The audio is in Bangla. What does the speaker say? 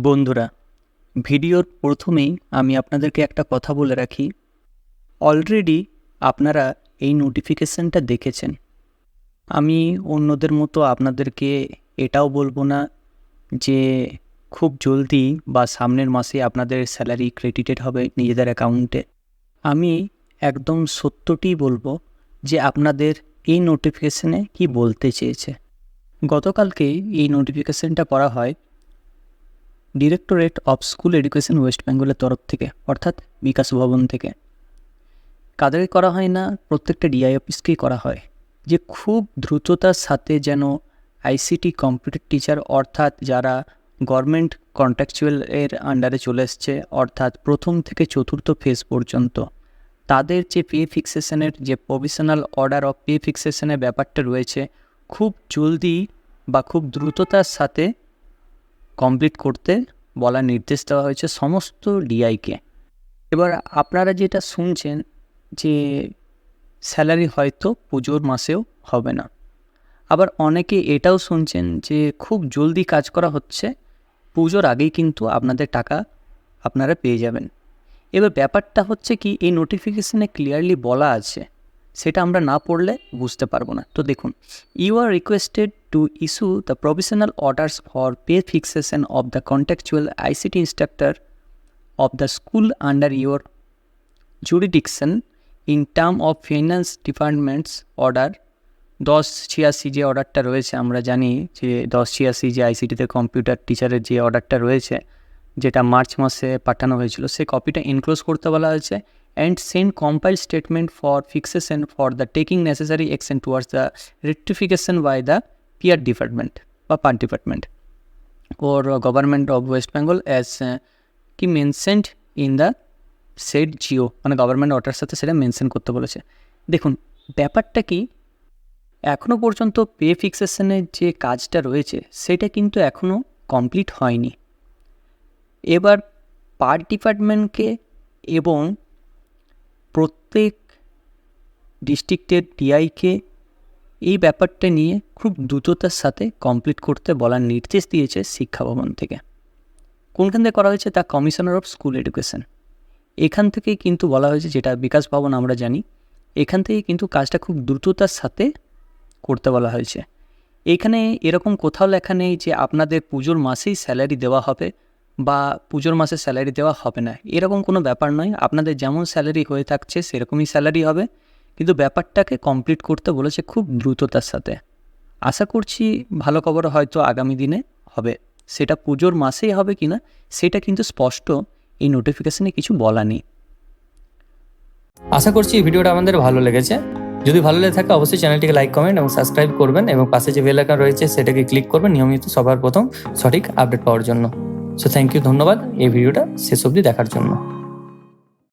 বন্ধুরা, ভিডিওর প্রথমেই আমি আপনাদেরকে একটা কথা বলে রাখি। অলরেডি আপনারা এই নোটিফিকেশানটা দেখেছেন। আমি অন্যদের মতো আপনাদেরকে এটাও বলব না যে খুব জলদি বা সামনের মাসে আপনাদের স্যালারি ক্রেডিটেড হবে নিজেদের অ্যাকাউন্টে আমি একদম সত্যটিই বলব যে আপনাদের এই নোটিফিকেশানে কি বলতে চেয়েছে। গতকালকে এই নোটিফিকেশানটা করা হয় directorate of school education West বেঙ্গলের তরফ থেকে, অর্থাৎ বিকাশ ভবন থেকে। কাদেরকে করা হয় না? প্রত্যেকটা ডিআই অফিসকেই করা হয়। যে খুব দ্রুততার সাথে যেন আইসিটি কম্পিউটার টিচার অর্থাৎ যারা গভর্নমেন্ট কন্ট্রাকচুয়াল এর আন্ডারে চলে এসছে, অর্থাৎ প্রথম থেকে চতুর্থ ফেজ পর্যন্ত, তাদের যে পে ফিক্সেশনের যে প্রভিশনাল অর্ডার অফ পে ফিক্সেশনের ব্যাপারটা রয়েছে, খুব জলদি বা খুব দ্রুততার সাথে কমপ্লিট করতে বলার নির্দেশ দেওয়া হয়েছে সমস্ত ডিআইকে। এবার আপনারা যেটা শুনছেন যে স্যালারি হয়তো পুজোর মাসেও হবে না। আবার অনেকে এটাও শুনছেন যে খুব জলদি কাজ করা হচ্ছে, পুজোর আগেই কিন্তু আপনাদের টাকা আপনারা পেয়ে যাবেন। এবার ব্যাপারটা হচ্ছে কি, এই নোটিফিকেশানে ক্লিয়ারলি বলা আছে, সেটা আমরা না পড়লে বুঝতে পারব না। তো দেখুন you are requested to issue the provisional orders for pay fixation of the contractual ICT instructor of the school under your jurisdiction in term of finance departments order দশ ছিয়াশি যে অর্ডারটা রয়েছে, আমরা জানি যে দশ ছিয়াশি যে আইসিটিতে কম্পিউটার টিচারের যে অর্ডারটা রয়েছে, যেটা মার্চ মাসে পাঠানো হয়েছিল, সেই কপিটা এনক্লোজ করতে বলা হয়েছে and send compile statement for fixation for the taking necessary action towards the rectification by the peer department বা per department or government of West Bengal as কি mentioned in the set G O government order সাথে সেটা মেনশন করতে বলেছে। দেখুন, ব্যাপারটা কি এখনও পর্যন্ত পে ফিক্সেশনের যে কাজটা রয়েছে, সেটা কিন্তু এখনও কমপ্লিট হয়নি। এবার পার ডিপার্টমেন্টকে এবং প্রত্যেক ডিস্ট্রিক্টের ডিআইকে এই ব্যাপারটা নিয়ে খুব দ্রুততার সাথে কমপ্লিট করতে বলার নির্দেশ দিয়েছে শিক্ষা ভবন থেকে। কোনখান থেকে করা হয়েছে তা কমিশনার অফ স্কুল এডুকেশন এখান থেকেই কিন্তু বলা হয়েছে যেটা বিকাশ ভবন আমরা জানি। এখান থেকে কিন্তু কাজটা খুব দ্রুততার সাথে করতে বলা হয়েছে। এখানে এরকম কোথাও লেখা নেই যে আপনাদের পুজোর মাসেই স্যালারি দেওয়া হবে বা পুজোর মাসে স্যালারি দেওয়া হবে না। এরকম কোনো ব্যাপার নয়। আপনাদের যেমন স্যালারি হয়ে থাকছে, সেরকমই স্যালারি হবে। কিন্তু ব্যাপারটাকে কমপ্লিট করতে বলেছে খুব দ্রুততার সাথে। আশা করছি ভালো খবর হয়তো আগামী দিনে হবে। সেটা পুজোর মাসেই হবে কি না সেটা কিন্তু স্পষ্ট এই নোটিফিকেশানে কিছু বলা নেই। আশা করছি এই ভিডিওটা আমাদের ভালো লেগেছে। যদি ভালো লেগে থাকে অবশ্যই চ্যানেলটিকে লাইক কমেন্ট এবং সাবস্ক্রাইব করবেন এবং পাশে যে বেল আইকন রয়েছে সেটাকে ক্লিক করবেন নিয়মিত সবার প্রথম সঠিক আপডেট পাওয়ার জন্য। সো থ্যাংক ইউ ধন্যবাদ। এই ভিডিওটা শেষ অবধি দেখার জন্য।